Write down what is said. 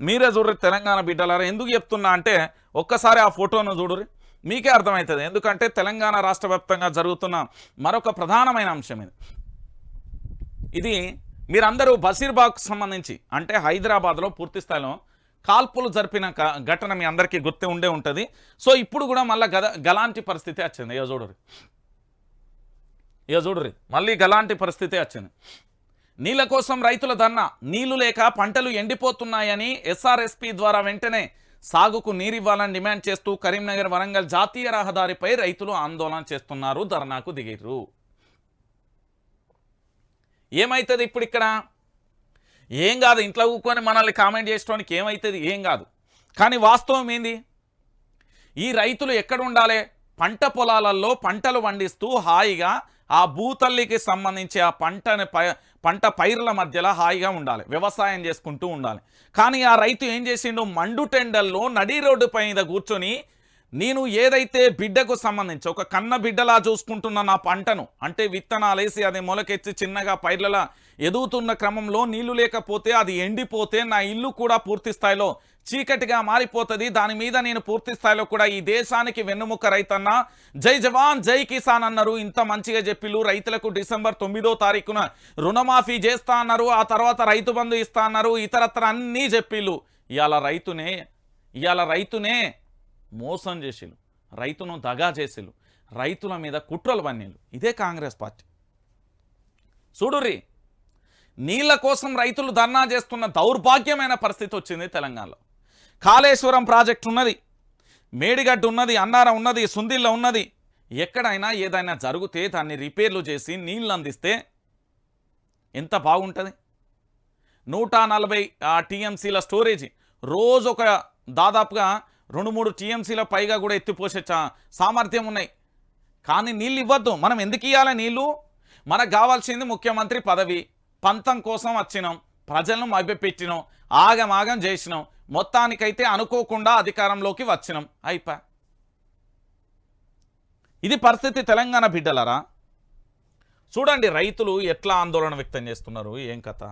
మీరే చూడరు తెలంగాణ బిడ్డలారా ఎందుకు చెప్తున్నా అంటే ఒక్కసారి ఆ ఫోటోను చూడరు మీకే అర్థమవుతుంది ఎందుకంటే తెలంగాణ రాష్ట్ర వ్యాప్తంగా జరుగుతున్న మరొక ప్రధానమైన అంశం ఇది. ఇది మీరందరూ బషీర్బాగ్ సంబంధించి అంటే హైదరాబాద్లో పూర్తి స్థాయిలో కాల్పులు జరిపిన ఘటన మీ అందరికీ గుర్తు ఉండే ఉంటుంది. సో ఇప్పుడు కూడా మళ్ళీ గద గలాంటి పరిస్థితి వచ్చింది. ఇక చూడరు ఇక చూడరు మళ్ళీ గలాంటి పరిస్థితి వచ్చింది. నీళ్ళ కోసం రైతుల ధర్నా. నీళ్ళు లేక పంటలు ఎండిపోతున్నాయని ఎస్ఆర్ఎస్పి ద్వారా వెంటనే సాగుకు నీరివ్వాలని డిమాండ్ చేస్తూ కరీంనగర్ వరంగల్ జాతీయ రహదారిపై రైతులు ఆందోళన చేస్తున్నారు. ధర్నాకు దిగిర్రు. ఏమవుతుంది ఇప్పుడు ఇక్కడ? ఏం కాదు ఇంట్లో కూకొని మనల్ని కామెంట్ చేసుకోవడానికి ఏమవుతుంది ఏం కాదు. కానీ వాస్తవం ఏంది? ఈ రైతులు ఎక్కడ ఉండాలి? పంట పొలాలలో పంటలు పండిస్తూ హాయిగా ఆ భూతల్లికి సంబంధించి ఆ పంటని పంట పైర్ల మధ్యలో హాయిగా ఉండాలి వ్యవసాయం చేసుకుంటూ ఉండాలి. కానీ ఆ రైతు ఏం చేసిండు? మండు టెండల్లో నడి రోడ్డు పైన కూర్చొని నేను ఏదైతే బిడ్డకు సంబంధించి ఒక కన్న బిడ్డలా చూసుకుంటున్న నా పంటను అంటే విత్తనాలు వేసి అది మొలకెత్తి చిన్నగా పైర్లలా ఎదుగుతున్న క్రమంలో నీళ్ళు లేకపోతే అది ఎండిపోతే నా ఇల్లు కూడా పూర్తి స్థాయిలో చీకటిగా మారిపోతుంది. దాని మీద నేను పూర్తి స్థాయిలో కూడా ఈ దేశానికి వెన్నుముక్క రైతన్న. జై జవాన్ జై కిసాన్ అన్నారు. ఇంత మంచిగా చెప్పిళ్ళు. రైతులకు డిసెంబర్ తొమ్మిదో తారీఖున రుణమాఫీ చేస్తా అన్నారు. ఆ తర్వాత రైతు బంధు ఇస్తా అన్నారు. ఇతరత్ర అన్నీ చెప్పిళ్ళు. ఇవాళ రైతునే ఇవాళ రైతునే మోసం చేసిళ్ళు రైతును దగా చేసిళ్ళు రైతుల మీద కుట్రలు పన్నీళ్ళు ఇదే కాంగ్రెస్ పార్టీ. చూడుర్రి నీళ్ళ కోసం రైతులు ధర్నా చేస్తున్న దౌర్భాగ్యమైన పరిస్థితి వచ్చింది తెలంగాణలో. కాళేశ్వరం ప్రాజెక్ట్ ఉన్నది మేడిగడ్డ ఉన్నది అన్నారం ఉన్నది సుందిళ్ళ ఉన్నది. ఎక్కడైనా ఏదైనా జరిగితే దాన్ని రిపేర్లు చేసి నీళ్ళు అందిస్తే ఎంత బాగుంటుంది? నూట నలభై టీఎంసీల స్టోరేజీ. రోజు ఒక దాదాపుగా రెండు మూడు టీఎంసీల పైగా కూడా ఎత్తిపోసే చా- సామర్థ్యం ఉన్నాయి. కానీ నీళ్ళు ఇవ్వద్దు. మనం ఎందుకు ఇవ్వాలి నీళ్ళు? మనకు కావాల్సింది ముఖ్యమంత్రి పదవి. పంతం కోసం వచ్చినాం. ప్రజలను మభ్యపెట్టినాం. ఆగమాగం చేసినాం. మొత్తానికైతే అనుకోకుండా అధికారంలోకి వచ్చినాం. అయిపా. ఇది పరిస్థితి తెలంగాణ బిడ్డలరా? చూడండి రైతులు ఎట్లా ఆందోళన వ్యక్తం చేస్తున్నారు. ఏం కథ?